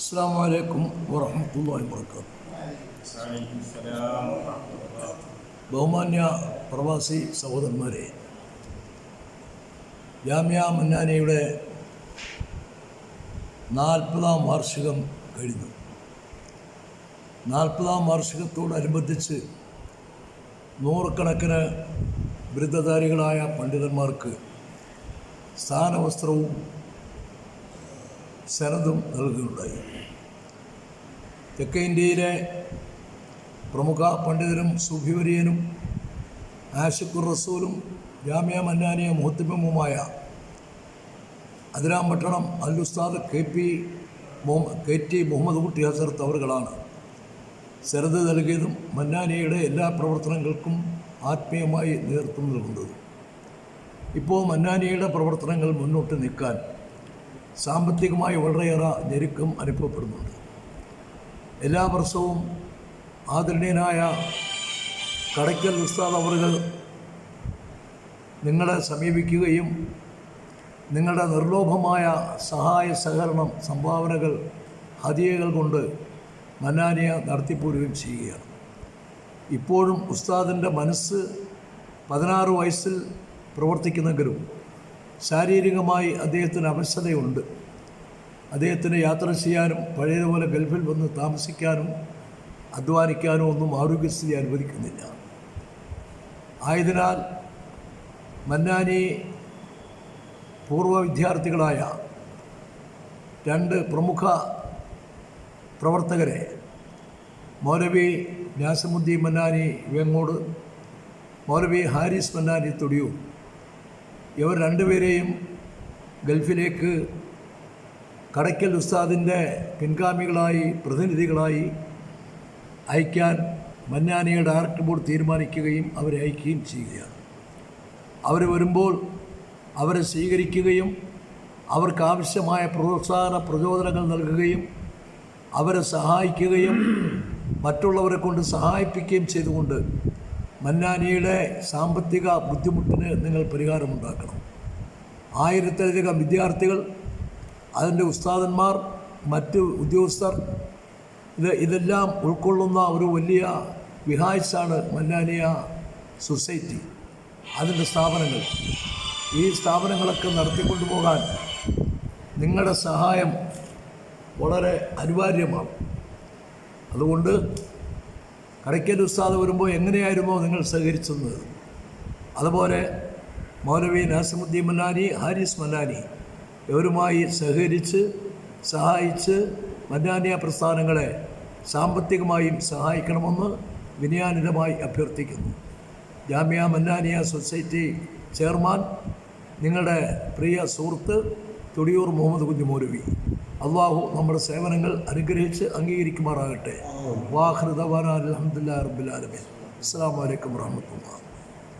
അസ്സാം ورحمة الله وبركاته ബഹുമാന്യ പ്രവാസി സഹോദരന്മാരെ ജാമ്യ മന്നാനയുടെ നാൽപ്പതാം വാർഷികം കഴിഞ്ഞു. നാൽപ്പതാം വാർഷികത്തോടനുബന്ധിച്ച് നൂറുകണക്കിന് ബിരുദധാരികളായ പണ്ഡിതന്മാർക്ക് സ്ഥാനവസ്ത്രവും സനതും നൽകുകയുണ്ടായി. തെക്കേ ഇന്ത്യയിലെ പ്രമുഖ പണ്ഡിതരും സുഫിവര്യനും ആഷിഖുർ റസൂലും ജാമ്യ മന്നാനിയ മുഹത്തിമുമായ അതിരാമ്പട്ടണം പട്ടണം ഉസ്താദ് K P K T Muhammad Kutty ഹസർത്ത് അവറുകളാണ്. സരത് നൽകിയതും മന്നാനിയുടെ എല്ലാ പ്രവർത്തനങ്ങൾക്കും ആത്മീയമായി നേതൃത്വം നൽകുന്നത്. ഇപ്പോൾ മന്നാനിയുടെ പ്രവർത്തനങ്ങൾ മുന്നോട്ട് നീക്കാൻ സാമ്പത്തികമായി വളരെയേറെ ഞെരുക്കം അനുഭവപ്പെടുന്നുണ്ട്. എല്ലാ വർഷവും ആദരണീയനായ കടയ്ക്കൽ ഉസ്താദ് അവറുകൾ നിങ്ങളെ സമീപിക്കുകയും നിങ്ങളുടെ നിർലോഭമായ സഹായ സഹകരണം സംഭാവനകൾ ഹതിയകൾ കൊണ്ട് മന്നാനിയ നടത്തിപ്പോരുകയും ചെയ്യുകയാണ്. ഇപ്പോഴും ഉസ്താദിന്റെ മനസ്സ് പതിനാറ് വയസ്സിൽ പ്രവർത്തിക്കുന്നെങ്കിലും ശാരീരികമായി അദ്ദേഹത്തിന് അവശതയുണ്ട്. അദ്ദേഹത്തിന് യാത്ര ചെയ്യാനും പഴയതുപോലെ ഗൾഫിൽ വന്ന് താമസിക്കാനും അധ്വാനിക്കാനും ഒന്നും ആരോഗ്യസ്ഥിതി അനുവദിക്കുന്നില്ല. ആയതിനാൽ മന്നാനി പൂർവ വിദ്യാർത്ഥികളായ രണ്ട് പ്രമുഖ പ്രവർത്തകരെ മൗലവി നാസമുദ്ദീൻ മന്നാനി വെങ്ങോട് മൗലവി ഹാരിസ് മന്നാനി തൊടിയൂർ ഇവർ രണ്ടുപേരെയും ഗൾഫിലേക്ക് കടയ്ക്കൽ ഉസ്താദിന്റെ പിൻഗാമികളായി പ്രതിനിധികളായി അയക്കാൻ മന്നാനിയുടെ ഡയറക്ടർ ബോർഡ് തീരുമാനിക്കുകയും അവരെ അയക്കുകയും ചെയ്യുകയാണ്. അവർ വരുമ്പോൾ അവരെ സ്വീകരിക്കുകയും അവർക്ക് ആവശ്യമായ പ്രോത്സാഹന പ്രചോദനങ്ങൾ നൽകുകയും അവരെ സഹായിക്കുകയും മറ്റുള്ളവരെ കൊണ്ട് സഹായിപ്പിക്കുകയും ചെയ്തുകൊണ്ട് മന്നാനിയുടെ സാമ്പത്തിക ബുദ്ധിമുട്ടിന് നിങ്ങൾ പരിഹാരമുണ്ടാക്കണം ആയിരത്തിലധികം വിദ്യാർത്ഥികൾ അതിന്റെ ഉസ്താദന്മാർ മറ്റ് ഉദ്യോഗസ്ഥർ ഇത് ഇതെല്ലാം ഉൾക്കൊള്ളുന്ന ഒരു വലിയ വിഹായ്സാണ് മന്നാനിയ സൊസൈറ്റി. അതിന്റെ സ്ഥാപനങ്ങൾ. ഈ സ്ഥാപനങ്ങളൊക്കെ നടത്തിക്കൊണ്ടുപോകാൻ നിങ്ങളുടെ സഹായം വളരെ അനിവാര്യമാണ്. അതുകൊണ്ട് കടയ്ക്കൽ ഉസ്താദ് വരുമ്പോൾ എങ്ങനെയായിരുന്നോ നിങ്ങൾ സഹകരിച്ചത് അതുപോലെ മൗലവി നാസിമുദ്ദീൻ മല്ലാനി ഹാരിസ് മല്ലാനി ഇവരുമായി സഹകരിച്ച് സഹായിച്ച് മന്നാനിയ പ്രസ്ഥാനങ്ങളെ സാമ്പത്തികമായും സഹായിക്കണമെന്ന് വിനയാനിതമായി അഭ്യർത്ഥിക്കുന്നു. ജാമ്യ മന്നാനിയ സൊസൈറ്റി ചെയർമാൻ നിങ്ങളുടെ പ്രിയ സുഹൃത്ത് തുടിയൂർ മുഹമ്മദ് കുഞ്ഞു മൗലവി. അള്ളാഹു നമ്മുടെ സേവനങ്ങൾ അനുഗ്രഹിച്ച് അംഗീകരിക്കുമാറാകട്ടെ. വാഹൃദവാന അലഹമുല്ലാ റബ്ബുലാലമീൻ അസ്സാം വലൈക്കും വാഹമത്തുള്ള